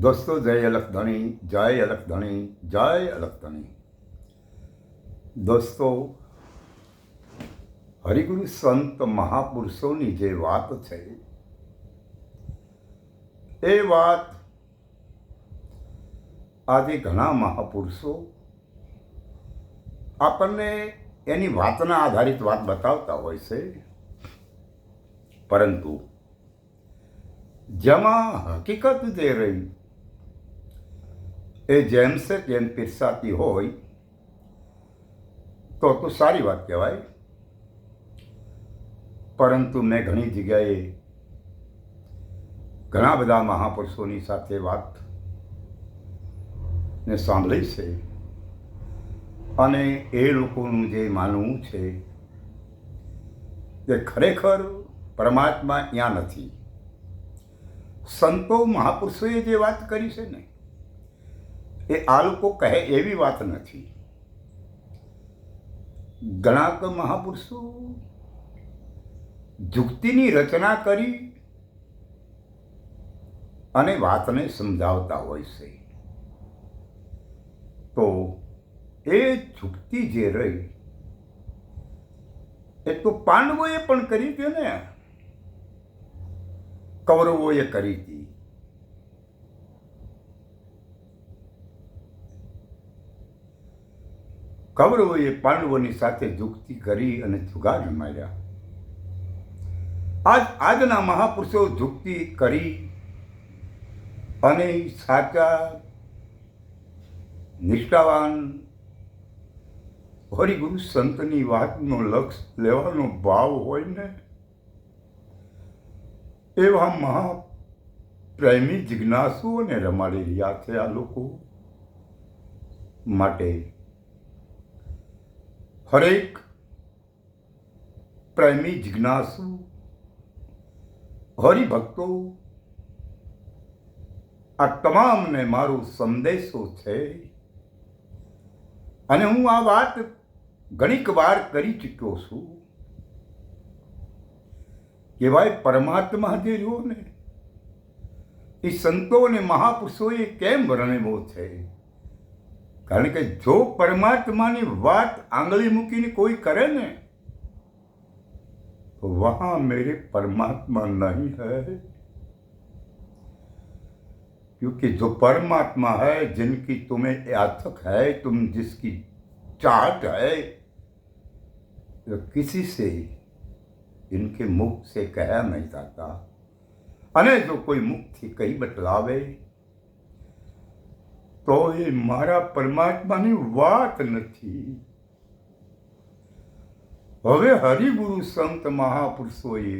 દોસ્તો, જય અલખધણી જય અલખધણી જય અલખધણી દોસ્તો, હરિગુરુ સંત મહાપુરુષોની જે વાત છે, એ વાત આજે ઘણા મહાપુરુષો આપણને એની વાતના આધારિત વાત બતાવતા હોય છે. પરંતુ જેમાં હકીકત જે રહી એ જેમ્સે જેમ પીરસાતી હોય, તો તો સારી વાત કહેવાય. પરંતુ મેં ઘણી જગ્યાએ ઘણા બધા મહાપુરુષોની સાથે વાત ને સાંભળી છે. અને એ લોકોનું જે માનવું છે કે ખરેખર પરમાત્મા ત્યાં નથી. સંતો મહાપુરુષોએ જે વાત કરી છે ને એ આ લોકો કહે એવી વાત નથી. ગણાક મહાપુરુષો જુક્તિની રચના કરી અને વાતને સમજાવતા હોય છે. તો એ જુક્તિ જે રહી, એ તો પાંડવોએ પણ કરી હતી ને. કૌરવોએ કરી હતી. કૌરવોએ પાંડવોની સાથે જુગતી કરી અને જુગાર માર્યા આજ, આજના મહાપુરુષો જુગતી કરી અને સાચા, નિષ્ઠાવાન, હરિગુરુ સંતની વાતનો લક્ષ લેવાનો ભાવ હોય ને, એવા મહા પ્રેમી જિજ્ઞાસુઓને રમાડી રહ્યા છે આ લોકો માટે. હરેક પ્રેમી જિજ્ઞાસુ, હરિભક્તો, આ તમામને મારો સંદેશો છે. અને હું આ વાત ઘણીક વાર કરી ચૂક્યો છું. કે ભાઈ પરમાત્મા જે રહ્યો ને, એ સંતો અને મહાપુરુષોએ કેમ વર્ણવ્યો છે? કારણ કે જો પરમાત્માની વાત આંગળી મૂકીને કોઈ કરે ને तो वहां मेरे परमात्मा नहीं है क्योंकि जो परमात्मा है जिनकी तुम्हें याथक है तुम जिसकी चाहत है तो किसी से इनके मुख से कहा नहीं जाता અને જો કોઈ મુખથી કહી બતલાવે તો એ મારા પરમાત્માની વાત નથી. હવે હરિગુરુ સંત મહાપુરુષોએ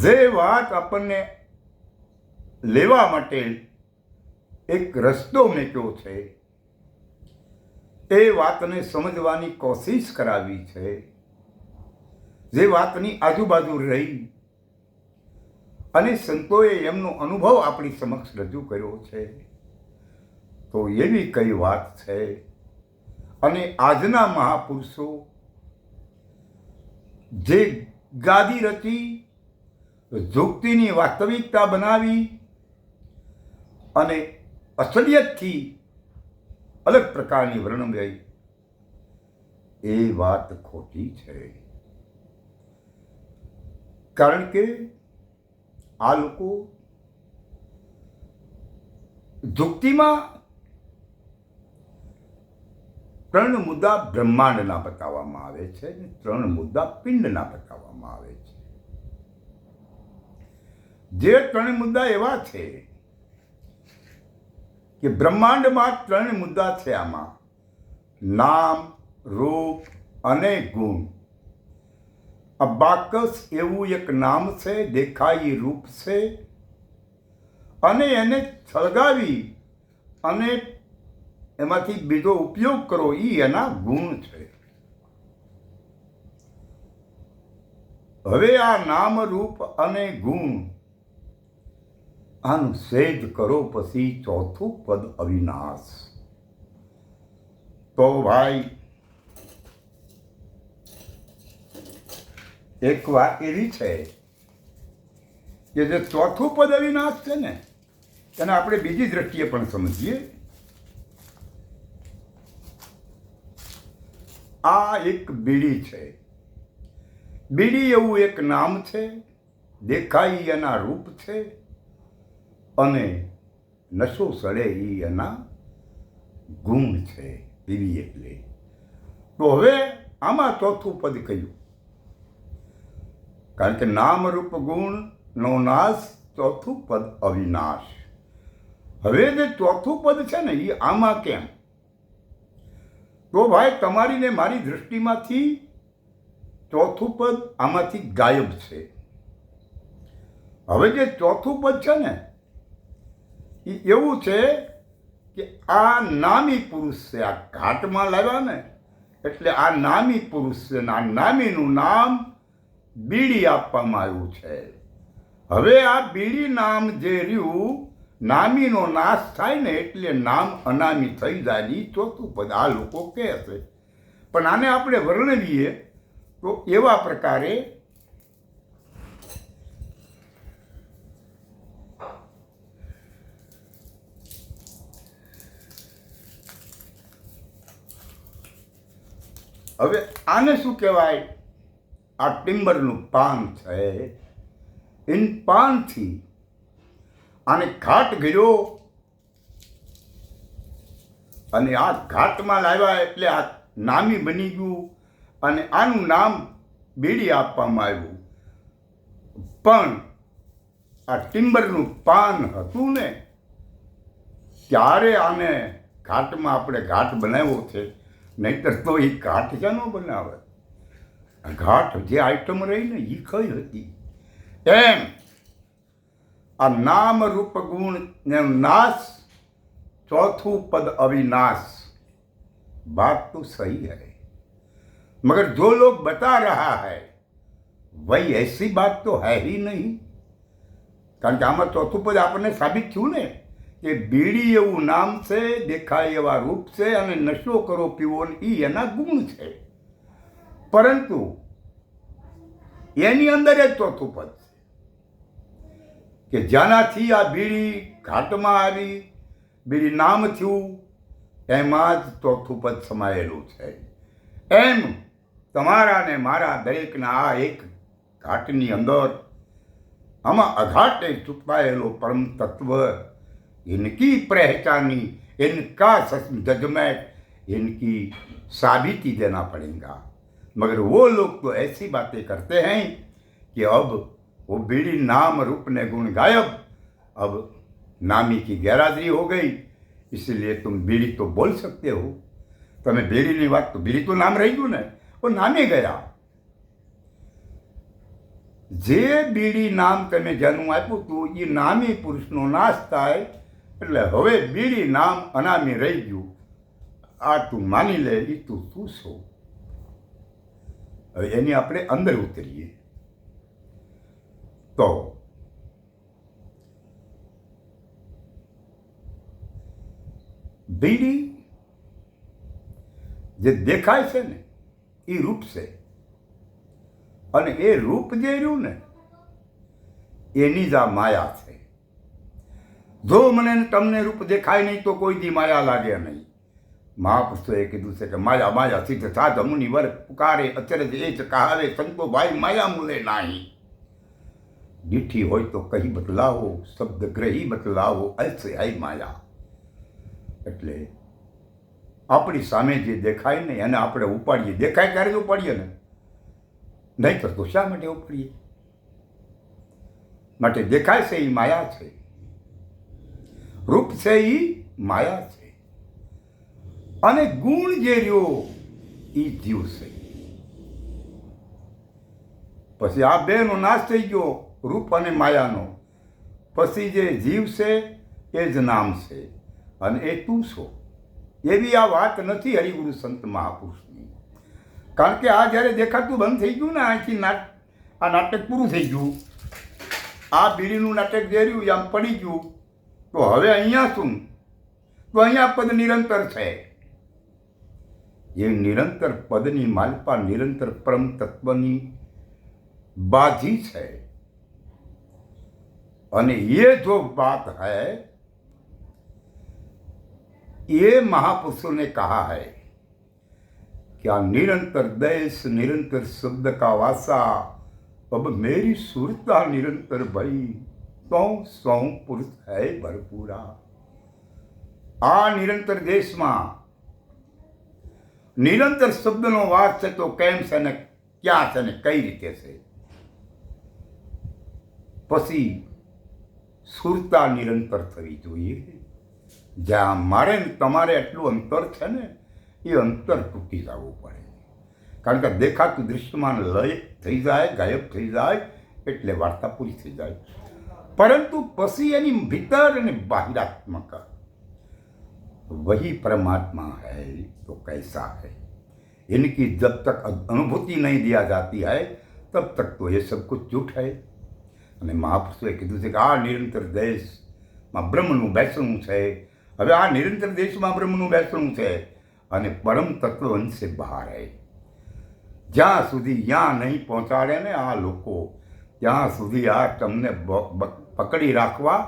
જે વાત આપણને લેવા માટે એક રસ્તો મેક્યો છે, એ વાતને સમજવાની કોશિશ કરાવી છે. જે વાતની આજુબાજુ રહી અને સંતોએ એમનો અનુભવ આપણી સમક્ષ રજૂ કર્યો છે. તો એવી કઈ વાત છે? અને આજના મહાપુરુષો જે ગાદી રચી જુક્તિની વાસ્તવિકતા બનાવી અને અસલિયતથી અલગ પ્રકારની વર્ણન ગઈ, એ વાત ખોટી છે. કારણ કે આ લોકો જુક્તિમાં ત્રણ મુદ્દા બ્રહ્માંડના બતાવવામાં આવે છે અને ત્રણ મુદ્દા પિંડના બતાવવામાં આવે છે. જે ત્રણ મુદ્દા એવા છે કે બ્રહ્માંડમાં ત્રણ મુદ્દા છે આમાં. નામ, રૂપ અને ગુણ. આ બાકસ એવું એક નામ છે, દેખાઈ રૂપ છે. અને એને સળગાવી અને એમાંથી બીજો ઉપયોગ કરો એ એના ગુણ છે. હવે આ નામ રૂપ અને ગુણ આનું સેજ કરો પછી ચોથું પદ અવિનાશ. તો ભાઈ એક વાત એવી છે કે જે ચોથું પદ અવિનાશ છે ને એને આપણે બીજી દ્રષ્ટિએ પણ સમજીએ. આ એક બીડી છે. બીડી એવું એક નામ છે દેખાય એના રૂપ છે, અને નશો સડે એ એના ગુણ છે, પીવી એટલે. તો હવે આમાં ચોથું પદ કયું? કારણ કે નામ રૂપ ગુણનો નાશ ચોથું પદ અવિનાશ. હવે જે ચોથું પદ છે ને એ આમાં કેમ? તો ભાઈ, તમારી ને મારી દૃષ્ટિમાંથી ચોથું પદ આમાંથી ગાયબ છે. હવે જે ચોથું પદ છે ને એ એવું છે કે આ નામી પુરુષ છે આ ઘાટમાં લાવ્યા ને, એટલે આ નામી પુરુષ છે આ નામીનું નામ બીડી આપવામાં આવ્યું છે. હવે આ બીડી નામ જે રહ્યું, નામીનો નાશ થાય ને એટલે નામ અનામી થઈ જાય ઈ ચોથું પદ આ લોકો કહે છે. પણ આને આપણે વર્ણવીએ તો એવા પ્રકારે હવે આને શું કહેવાય? આ ટિમ્બરનું પાન છે. ઇન પાનથી આને ઘાટ ગયો. અને આ ઘાટમાં લાવ્યા એટલે આ નામી બની ગયું અને આનું નામ બીડી આપવામાં આવ્યું. પણ આ ટિમ્બરનું પાન હતું ને, ત્યારે આને ઘાટમાં આપણે ઘાટ બનાવ્યો છે. નહીતર તો એ ઘાટ ક્યાં ન બનાવે? ઘાટ જે આઈટમ રહી ને એ કઈ હતી એમ આ નામ રૂપ ગુણ ને नाश चौथू पद अविनाश बात तो सही है मगर जो लोग बता रहा है वही ऐसी बात तो है ही नहीं કારણ કે આમાં ચોથું પદ આપણને સાબિત થયું ને કે બીડી એવું નામ છે દેખાય એવા રૂપ છે અને નશો કરો પીવો ને એ એના ગુણ છે પરંતુ એની અંદર જ ચોથું પદ છે કે જ્યાંનાથી આ બીડી ઘાટમાં આવી, બીડી નામ થયું, એમાં જ ચોથું પદ સમાયેલું છે. એમ તમારા ને મારા દરેકના આ એક ઘાટની અંદર આમાં અઘાટે છુપાયેલો પરમ તત્વ એનકી પહેચાની ઇનકા જજમે ઇનકી સાબિતી દેના પડેગા. मगर वो लोग तो ऐसी बातें करते हैं कि अब वो बीड़ी नाम रूप ने गुण गायब अब नामी की गैरहाजिरी हो गई इसलिए तुम बीड़ी तो बोल सकते हो તમે બેડીની વાત તો બીડી તો નામ રહી ગયું ને પણ નામે ગયા જે બીડી નામ તમે જેનું આપ્યું હતું એ નામી પુરુષનો નાશ થાય એટલે હવે બીડી નામ અનામી રહી ગયું આ તું માની લે એ તું તું છો હવે એની આપણે અંદર ઉતરીએ. તો બીડી જે દેખાય છે ને, એ રૂપ છે અને એ રૂપ જે રહ્યું ને, એની જ આ માયા છે. જો મને તમને રૂપ દેખાય નહીં તો કોઈ દી માયા લાગે નહીં. મહાપુરુષોએ કીધું છે કે માયા માયા સિદ્ધ સાધ મુનિ વર પુકારે, અત્યારે એ જ કહારે સંતો ભાઈ માયા મૂલે નાહી. દીઠી હોય તો કહી બદલાવો, શબ્દ ગ્રહી બદલાવો, અલસે આઈ માયા. એટલે આપણી સામે જે દેખાય ને એને આપણે ઉપાડીએ, દેખાય ત્યારે જ ઉપાડીએ ને? નહીં તો શા માટે ઉપાડીએ? માટે દેખાય છે એ માયા છે. રૂપ છે એ માયા છે. અને ગુણ જે રહ્યો એ છે. પછી આ બેનો નાશ થઈ ગયો, રૂપ અને માયાનો. પછી જે જીવ છે, એ જ નામ છે. અને એ તું છો. એવી આ વાત નથી હરિગુરુ સંત મહાપુરુષની. કારણ કે આ જ્યારે દેખાતું બંધ થઈ ગયું ને અહીંથી નાટ, આ નાટક પૂરું થઈ ગયું. આ બીડીનું નાટક જે રહ્યું આમ પડી ગયું. તો હવે અહીંયા શું? તો અહીંયા પદ નિરંતર છે. એ નિરંતર પદની માલપા નિરંતર પરમ તત્વની બાજી છે અને ये जो बात है ये महापुरुषों ने कहा है क्या निरंतर देश निरंतर शब्द का वासा अब मेरी सुरता निरंतर भई तो सौ પુરુષ હૈ ભરપૂરા આ નિરંતર દેશમાં નિરંતર શબ્દનો વાસ છે તો કેમ છે ને ક્યાં છે ને કઈ રીતે છે? પછી સુરતા નિરંતર થવી જોઈએ. જ્યાં મારે તમારે એટલું અંતર છે ને, એ અંતર તૂટી જવું પડે. કારણ કે દેખાતું દૃશ્યમાન લય થઈ જાય, ગાયબ થઈ જાય, એટલે વાર્તા પૂરી થઈ જાય. પરંતુ પછી એની ભીતર અને બાહિરાત્મક वही परमात्मा है तो कैसा है इनकी जब तक अनुभूति नहीं दिया जाती है तब तक तो ये सब कुछ झूठ है અને મહાપુરુષોએ કીધું છે કે આ નિરંતર દેશમાં બ્રહ્મનું બેસણું છે હવે આ નિરંતર દેશમાં બ્રહ્મનું બેસણું છે અને પરમ તત્વ અંશે બહાર હે જ્યાં સુધી ત્યાં નહીં પહોંચાડે ને આ લોકો ત્યાં સુધી આ તમને બ- બ- પકડી રાખવા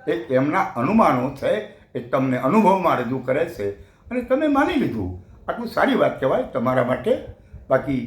એ એમના અનુમાનો છે એ તમને અનુભવમાં રજૂ કરે છે અને તમે માની લીધું આટલું સારી વાત કહેવાય તમારા માટે બાકી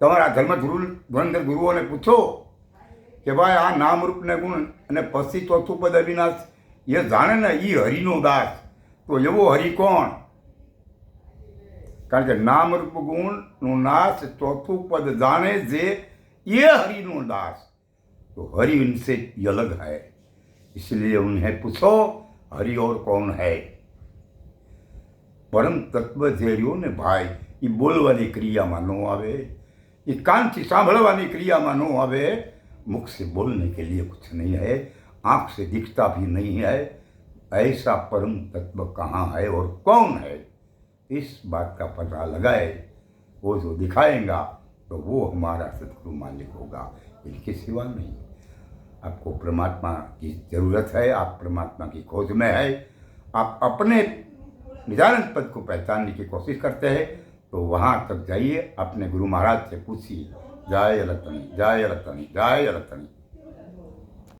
તમારા ધર્મગુરુ ધુરંધર ગુરુઓને પૂછો કે ભાઈ આ નામરૂપને ગુણ અને પછી ચોથું પદ અવિનાશ એ જાણે ને એ હરિનો દાસ તો એવો હરિ કોણ કારણ કે નામરૂપ ગુણનું નાશ ચોથું પદ જાણે જે ये हरिनो दास तो हरि उनसे ये अलग है इसलिए उन्हें पूछो हरि और कौन है પરમ તત્વ જે રહ્યો ને ભાઈ એ બોલવાની ક્રિયામાં ન આવે એ કાનથી સાંભળવાની ક્રિયામાં ન આવે मुख से बोलने के लिए कुछ नहीं है आंख से दिखता भी नहीं है ऐसा परम तत्व कहाँ है और कौन है इस बात का पता लगाए वो जो दिखाएगा तो वो हमारा सतगुरु मालिक होगा इनके सिवा नहीं आपको परमात्मा की ज़रूरत है, आप परमात्मा की खोज में है, आप अपने निदानंद पद को पहचानने की कोशिश करते हैं तो वहाँ तक जाइए, अपने गुरु महाराज से पूछिए, जय रतनी जय रतनी जय रतनी